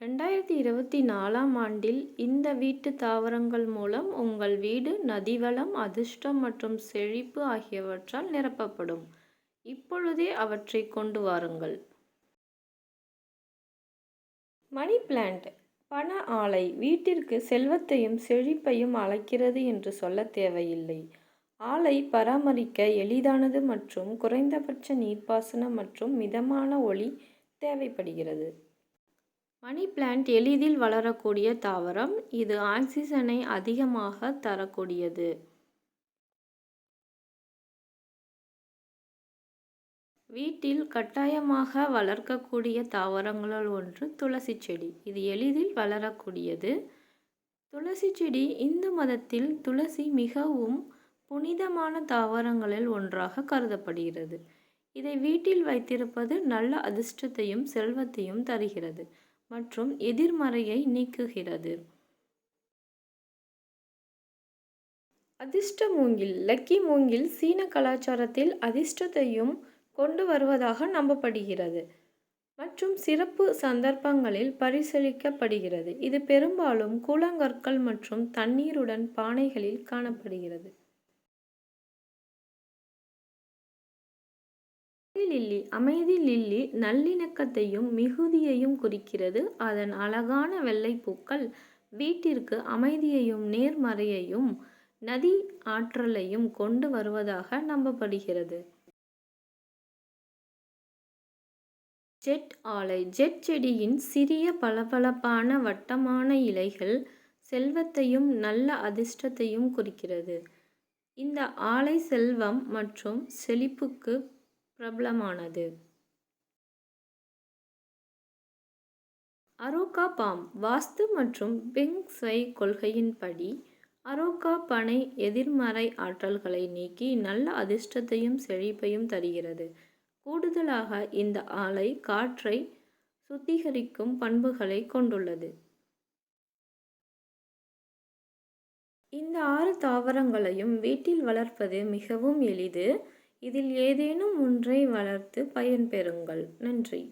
ரெண்டாயிரத்தி இருபத்தி நாலாம் ஆண்டில் இந்த வீட்டு தாவரங்கள் மூலம் உங்கள் வீடு நதிவளம் அதிர்ஷ்டம் மற்றும் செழிப்பு ஆகியவற்றால் நிரப்பப்படும். இப்பொழுதே அவற்றை கொண்டு வாருங்கள். மணி பிளான்ட் பண ஆலை வீட்டிற்கு செல்வத்தையும் செழிப்பையும் அழைக்கிறது என்று சொல்ல தேவையில்லை. ஆலை பராமரிக்க எளிதானது மற்றும் குறைந்தபட்ச நீர்ப்பாசனம் மற்றும் மிதமான ஒளி தேவைப்படுகிறது. மணி பிளான்ட் எளிதில் வளரக்கூடிய தாவரம் இது ஆக்சிஜனை அதிகமாக தரக்கூடியது. வீட்டில் கட்டாயமாக வளர்க்கக்கூடிய தாவரங்களுள் ஒன்று துளசி செடி. இது எளிதில் வளரக்கூடியது. துளசி செடி இந்து மதத்தில் துளசி மிகவும் புனிதமான தாவரங்களில் ஒன்றாக கருதப்படுகிறது. இதை வீட்டில் வைத்திருப்பது நல்ல அதிர்ஷ்டத்தையும் செல்வத்தையும் தருகிறது. மற்றும் எதிர்மறையை நீக்குகிறது. அதிர்ஷ்ட மூங்கில் லக்கி மூங்கில் சீன கலாச்சாரத்தில் அதிர்ஷ்டத்தையும் கொண்டு வருவதாக நம்பப்படுகிறது மற்றும் சிறப்பு சந்தர்ப்பங்களில் பரிசீலிக்கப்படுகிறது. இது பெரும்பாலும் கூழாங்கற்கள் மற்றும் தண்ணீருடன் பானைகளில் காணப்படுகிறது. லில்லி அமைதி லில்லி நல்லிணக்கத்தையும் மிகுதியையும் குறிக்கிறது. அதன் அழகான வெள்ளைப்பூக்கள் வீட்டிற்கு அமைதியையும் நேர்மறையையும் நதி ஆற்றலையும் கொண்டு வருவதாக நம்பப்படுகிறது. ஜெட் ஆலை ஜெட் செடியின் சிறிய பளபளப்பான வட்டமான இலைகள் செல்வத்தையும் நல்ல அதிர்ஷ்டத்தையும் குறிக்கிறது. இந்த ஆலை செல்வம் மற்றும் செழிப்புக்கு பிரபலமானது. அரோகா பாம் வாஸ்து மற்றும் பெங் சை கொள்கையின்படி அரோகா பனை எதிர்மறை ஆற்றல்களை நீக்கி நல்ல அதிர்ஷ்டத்தையும் செழிப்பையும் தருகிறது. கூடுதலாக இந்த ஆலை காற்றை சுத்திகரிக்கும் பண்புகளை கொண்டுள்ளது. இந்த ஆறு தாவரங்களையும் வீட்டில் வளர்ப்பது மிகவும் எளிது. இதில் ஏதேனும் ஒன்றை வளர்த்து பயன்பெறுங்கள். நன்றி.